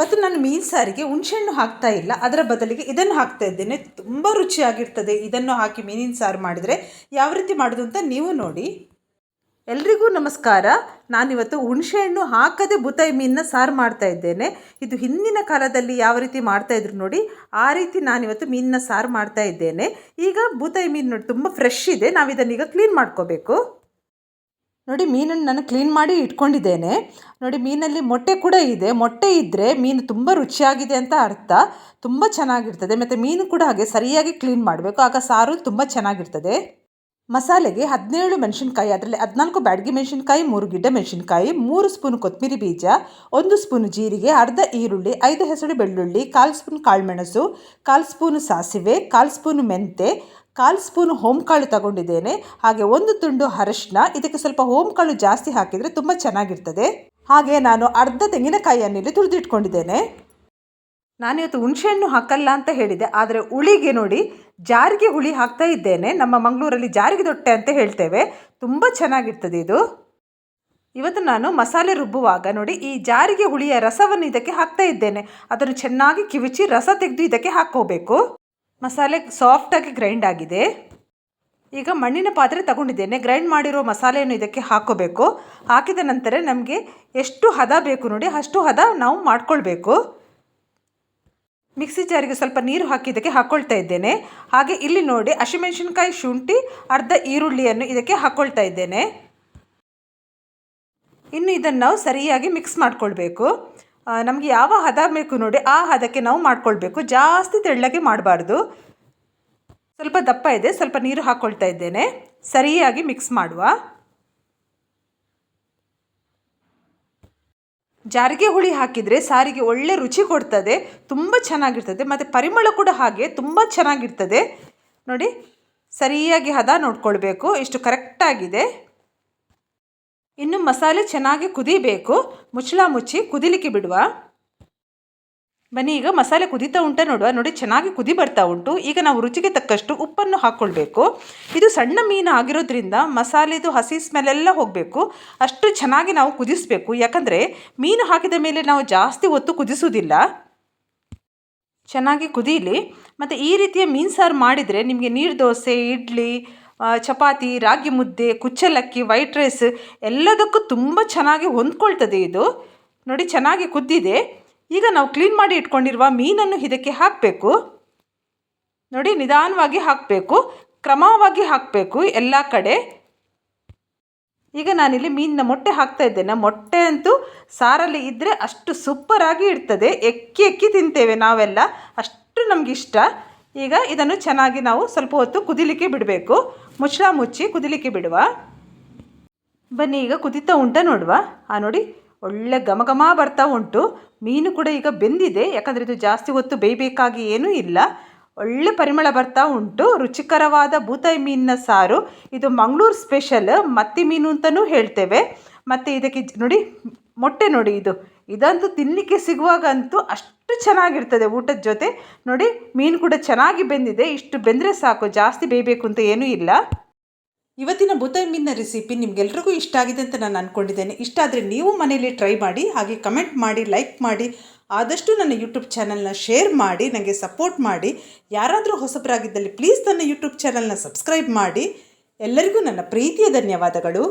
ಇವತ್ತು ನಾನು ಮೀನು ಸಾರಿಗೆ ಹುಣಸೆಹಣ್ಣು ಹಾಕ್ತಾ ಇಲ್ಲ. ಅದರ ಬದಲಿಗೆ ಇದನ್ನು ಹಾಕ್ತಾ ಇದ್ದೇನೆ. ತುಂಬ ರುಚಿಯಾಗಿರ್ತದೆ ಇದನ್ನು ಹಾಕಿ ಮೀನಿನ ಸಾರು ಮಾಡಿದರೆ. ಯಾವ ರೀತಿ ಮಾಡೋದು ಅಂತ ನೀವು ನೋಡಿ. ಎಲ್ರಿಗೂ ನಮಸ್ಕಾರ. ನಾನಿವತ್ತು ಹುಣಸೆಹಣ್ಣು ಹಾಕದೆ ಬುತಾಯಿ ಮೀನನ್ನ ಸಾರು ಮಾಡ್ತಾ ಇದ್ದೇನೆ. ಇದು ಹಿಂದಿನ ಕಾಲದಲ್ಲಿ ಯಾವ ರೀತಿ ಮಾಡ್ತಾ ಇದ್ರು ನೋಡಿ, ಆ ರೀತಿ ನಾನಿವತ್ತು ಮೀನನ್ನ ಸಾರು ಮಾಡ್ತಾ ಇದ್ದೇನೆ. ಈಗ ಬೂತಾಯಿ ಮೀನು ನೋಡಿ, ತುಂಬ ಫ್ರೆಶ್ ಇದೆ. ನಾವು ಇದನ್ನೀಗ ಕ್ಲೀನ್ ಮಾಡ್ಕೋಬೇಕು. ನೋಡಿ, ಮೀನನ್ನು ನಾನು ಕ್ಲೀನ್ ಮಾಡಿ ಇಟ್ಕೊಂಡಿದ್ದೇನೆ. ನೋಡಿ, ಮೀನಲ್ಲಿ ಮೊಟ್ಟೆ ಕೂಡ ಇದೆ. ಮೊಟ್ಟೆ ಇದ್ದರೆ ಮೀನು ತುಂಬ ರುಚಿಯಾಗಿದೆ ಅಂತ ಅರ್ಥ. ತುಂಬ ಚೆನ್ನಾಗಿರ್ತದೆ. ಮತ್ತು ಮೀನು ಕೂಡ ಹಾಗೆ ಸರಿಯಾಗಿ ಕ್ಲೀನ್ ಮಾಡಬೇಕು. ಆಗ ಸಾರು ತುಂಬ ಚೆನ್ನಾಗಿರ್ತದೆ. ಮಸಾಲೆಗೆ ಹದಿನೇಳು ಮೆಣಸಿನ್ಕಾಯಿ, ಅದರಲ್ಲಿ ಹದಿನಾಲ್ಕು ಬ್ಯಾಡಗಿ ಮೆಣಸಿನ್ಕಾಯಿ, ಮೂರು ಗಿಡ್ಡ ಮೆಣಸಿನ್ಕಾಯಿ, ಮೂರು ಸ್ಪೂನ್ ಕೊತ್ತಂಬರಿ ಬೀಜ, ಒಂದು ಸ್ಪೂನ್ ಜೀರಿಗೆ, ಅರ್ಧ ಈರುಳ್ಳಿ, ಐದು ಹೆಸರು ಬೆಳ್ಳುಳ್ಳಿ, ಕಾಲು ಸ್ಪೂನ್ ಕಾಳುಮೆಣಸು, ಕಾಲು ಸ್ಪೂನು ಸಾಸಿವೆ, ಕಾಲು ಸ್ಪೂನು ಮೆಂತೆ ಕಾಲು ಸ್ಪೂನು ಹೋಮ್ಕಾಳು ತಗೊಂಡಿದ್ದೇನೆ. ಹಾಗೆ ಒಂದು ತುಂಡು ಅರಶಿನ ಇದಕ್ಕೆ ಸ್ವಲ್ಪ ಹೋಮ್ಕಾಳು ಜಾಸ್ತಿ ಹಾಕಿದರೆ ತುಂಬ ಚೆನ್ನಾಗಿರ್ತದೆ. ಹಾಗೆ ನಾನು ಅರ್ಧ ತೆಂಗಿನಕಾಯಿಯನ್ನಿಲ್ಲಿ ತುರಿದಿಟ್ಕೊಂಡಿದ್ದೇನೆ. ನಾನಿವತ್ತು ಹುಣಸೆಹಣ್ಣು ಹಾಕಲ್ಲ ಅಂತ ಹೇಳಿದೆ. ಆದರೆ ಹುಳಿಗೆ ನೋಡಿ, ಜಾರಿಗೆ ಹುಳಿ ಹಾಕ್ತಾ ಇದ್ದೇನೆ. ನಮ್ಮ ಮಂಗಳೂರಲ್ಲಿ ಜಾರಿಗೆ ದೊಟ್ಟೆ ಅಂತ ಹೇಳ್ತೇವೆ. ತುಂಬ ಚೆನ್ನಾಗಿರ್ತದೆ ಇದು. ಇವತ್ತು ನಾನು ಮಸಾಲೆ ರುಬ್ಬುವಾಗ ನೋಡಿ, ಈ ಜಾರಿಗೆ ಹುಳಿಯ ರಸವನ್ನು ಇದಕ್ಕೆ ಹಾಕ್ತಾ ಇದ್ದೇನೆ. ಅದನ್ನು ಚೆನ್ನಾಗಿ ಕಿವಿಚಿ ರಸ ತೆಗೆದು ಇದಕ್ಕೆ ಹಾಕ್ಕೋಬೇಕು. ಮಸಾಲೆ ಸಾಫ್ಟಾಗಿ ಗ್ರೈಂಡ್ ಆಗಿದೆ. ಈಗ ಮಣ್ಣಿನ ಪಾತ್ರೆ ತಗೊಂಡಿದ್ದೇನೆ. ಗ್ರೈಂಡ್ ಮಾಡಿರೋ ಮಸಾಲೆಯನ್ನು ಇದಕ್ಕೆ ಹಾಕೋಬೇಕು. ಹಾಕಿದ ನಂತರ ನಮಗೆ ಎಷ್ಟು ಹದ ಬೇಕು ನೋಡಿ, ಅಷ್ಟು ಹದ ನಾವು ಮಾಡ್ಕೊಳ್ಬೇಕು. ಮಿಕ್ಸಿ ಜಾರಿಗೆ ಸ್ವಲ್ಪ ನೀರು ಹಾಕಿ ಇದಕ್ಕೆ ಹಾಕ್ಕೊಳ್ತಾ ಇದ್ದೇನೆ. ಹಾಗೆ ಇಲ್ಲಿ ನೋಡಿ, ಹಸಿಮೆಣಸಿನ್ಕಾಯಿ ಶುಂಠಿ, ಅರ್ಧ ಈರುಳ್ಳಿಯನ್ನು ಇದಕ್ಕೆ ಹಾಕ್ಕೊಳ್ತಾ ಇದ್ದೇನೆ. ಇನ್ನು ಇದನ್ನು ನಾವು ಸರಿಯಾಗಿ ಮಿಕ್ಸ್ ಮಾಡ್ಕೊಳ್ಬೇಕು. ನಮಗೆ ಯಾವ ಹದ ಬೇಕು ನೋಡಿ ಆ ಹದಕ್ಕೆ ನಾವು ಮಾಡ್ಕೊಳ್ಬೇಕು. ಜಾಸ್ತಿ ತೆಳ್ಳಗೆ ಮಾಡಬಾರ್ದು. ಸ್ವಲ್ಪ ದಪ್ಪ ಇದೆ, ಸ್ವಲ್ಪ ನೀರು ಹಾಕ್ಕೊಳ್ತಾ ಇದ್ದೇನೆ. ಸರಿಯಾಗಿ ಮಿಕ್ಸ್ ಮಾಡುವ. ಜಾರಿಗೆ ಹುಳಿ ಹಾಕಿದರೆ ಸಾರಿಗೆ ಒಳ್ಳೆ ರುಚಿ ಕೊಡ್ತದೆ, ತುಂಬ ಚೆನ್ನಾಗಿರ್ತದೆ, ಮತ್ತು ಪರಿಮಳ ಕೂಡ ಹಾಗೆ ತುಂಬ ಚೆನ್ನಾಗಿರ್ತದೆ. ನೋಡಿ, ಸರಿಯಾಗಿ ಹದ ನೋಡ್ಕೊಳ್ಬೇಕು. ಇಷ್ಟು ಕರೆಕ್ಟಾಗಿದೆ ಇನ್ನು ಮಸಾಲೆ ಚೆನ್ನಾಗಿ ಕುದಿಬೇಕು. ಮುಚ್ಚಳ ಮುಚ್ಚಿ ಕುದಿಲಿಕ್ಕೆ ಬಿಡುವ. ಬನ್ನಿ, ಈಗ ಮಸಾಲೆ ಕುದೀತಾ ಉಂಟ ನೋಡುವ. ನೋಡಿ, ಚೆನ್ನಾಗಿ ಕುದಿ ಬರ್ತಾ ಉಂಟು. ಈಗ ನಾವು ರುಚಿಗೆ ತಕ್ಕಷ್ಟು ಉಪ್ಪನ್ನು ಹಾಕ್ಕೊಳ್ಬೇಕು ಇದು ಸಣ್ಣ ಮೀನು ಆಗಿರೋದ್ರಿಂದ ಮಸಾಲೆದು ಹಸಿ ಸ್ಮೆಲ್ಲೆಲ್ಲ ಹೋಗಬೇಕು. ಅಷ್ಟು ಚೆನ್ನಾಗಿ ನಾವು ಕುದಿಸಬೇಕು. ಯಾಕಂದರೆ ಮೀನು ಹಾಕಿದ ಮೇಲೆ ನಾವು ಜಾಸ್ತಿ ಹೊತ್ತು ಕುದಿಸೋದಿಲ್ಲ ಚೆನ್ನಾಗಿ ಕುದೀಲಿ. ಮತ್ತು ಈ ರೀತಿಯ ಮೀನು ಸಾರು ಮಾಡಿದರೆ ನಿಮಗೆ ನೀರು ದೋಸೆ, ಇಡ್ಲಿ ಚಪಾತಿ, ರಾಗಿ ಮುದ್ದೆ, ಕುಚ್ಚಲಕ್ಕಿ ವೈಟ್ ರೈಸ್ ಎಲ್ಲದಕ್ಕೂ ತುಂಬ ಚೆನ್ನಾಗಿ ಹೊಂದ್ಕೊಳ್ತದೆ ಇದು. ನೋಡಿ, ಚೆನ್ನಾಗಿ ಕುದ್ದಿದೆ. ಈಗ ನಾವು ಕ್ಲೀನ್ ಮಾಡಿ ಇಟ್ಕೊಂಡಿರುವ ಮೀನನ್ನು ಇದಕ್ಕೆ ಹಾಕಬೇಕು. ನೋಡಿ, ನಿಧಾನವಾಗಿ ಹಾಕಬೇಕು. ಕ್ರಮವಾಗಿ ಹಾಕಬೇಕು ಎಲ್ಲ ಕಡೆ. ಈಗ ನಾನಿಲ್ಲಿ ಮೀನಿನ ಮೊಟ್ಟೆ ಹಾಕ್ತಾ ಇದ್ದೇನೆ. ಮೊಟ್ಟೆ ಅಂತೂ ಸಾರಲ್ಲಿ ಇದ್ದರೆ ಅಷ್ಟು ಸೂಪರಾಗಿ ಇರ್ತದೆ. ಎಕ್ಕಿ ಎಕ್ಕಿ ತಿಂತೇವೆ ನಾವೆಲ್ಲ. ಅಷ್ಟು ನಮಗಿಷ್ಟ ಈಗ ಇದನ್ನು ಚೆನ್ನಾಗಿ ನಾವು ಸ್ವಲ್ಪ ಹೊತ್ತು ಕುದಿಲಿಕ್ಕೆ ಬಿಡಬೇಕು. ಮುಚ್ಚಳ ಮುಚ್ಚಿ ಕುದಿಲಿಕ್ಕೆ ಬಿಡುವ. ಬನ್ನಿ, ಈಗ ಕುದಿತಾ ಉಂಟ ನೋಡುವ. ಆ ನೋಡಿ, ಒಳ್ಳೆ ಘಮಘಮ ಘಮ ಬರ್ತಾ ಉಂಟು. ಮೀನು ಕೂಡ ಈಗ ಬೆಂದಿದೆ. ಯಾಕಂದರೆ ಇದು ಜಾಸ್ತಿ ಹೊತ್ತು ಬೇಯಬೇಕಾಗಿ ಏನೂ ಇಲ್ಲ. ಒಳ್ಳೆ ಪರಿಮಳ ಬರ್ತಾ ಉಂಟು. ರುಚಿಕರವಾದ ಬೂತಾಯಿ ಮೀನಿನ ಸಾರು. ಇದು ಮಂಗಳೂರು ಸ್ಪೆಷಲ್ ಮತ್ತಿ ಮೀನು ಅಂತಲೂ ಹೇಳ್ತೇವೆ. ಮತ್ತು ಇದಕ್ಕೆ ನೋಡಿ ಮೊಟ್ಟೆ ನೋಡಿ ಇದು. ಇದಂತೂ ತಿನ್ನಲಿಕ್ಕೆ ಸಿಗುವಾಗಂತೂ ಅಷ್ಟು ಚೆನ್ನಾಗಿರ್ತದೆ ಊಟದ ಜೊತೆ. ನೋಡಿ, ಮೀನು ಕೂಡ ಚೆನ್ನಾಗಿ ಬೆಂದಿದೆ. ಇಷ್ಟು ಬೆಂದರೆ ಸಾಕು, ಜಾಸ್ತಿ ಬೇಯಬೇಕು ಅಂತ ಏನೂ ಇಲ್ಲ. ಇವತ್ತಿನ ಬುತಾಯಿ ಮೀನಿನ ರೆಸಿಪಿ ನಿಮಗೆಲ್ರಿಗೂ ಇಷ್ಟ ಆಗಿದೆ ಅಂತ ನಾನು ಅಂದ್ಕೊಂಡಿದ್ದೇನೆ ಇಷ್ಟ ಆದರೆ ನೀವು ಮನೆಯಲ್ಲಿ ಟ್ರೈ ಮಾಡಿ, ಹಾಗೆ ಕಮೆಂಟ್ ಮಾಡಿ ಲೈಕ್ ಮಾಡಿ, ಆದಷ್ಟು ನನ್ನ ಯೂಟ್ಯೂಬ್ ಚಾನಲ್ನ ಶೇರ್ ಮಾಡಿ ನನಗೆ ಸಪೋರ್ಟ್ ಮಾಡಿ. ಯಾರಾದರೂ ಹೊಸಬರಾಗಿದ್ದಲ್ಲಿ ಪ್ಲೀಸ್ ನನ್ನ ಯೂಟ್ಯೂಬ್ ಚಾನಲ್ನ ಸಬ್ಸ್ಕ್ರೈಬ್ ಮಾಡಿ. ಎಲ್ಲರಿಗೂ ನನ್ನ ಪ್ರೀತಿಯ ಧನ್ಯವಾದಗಳು.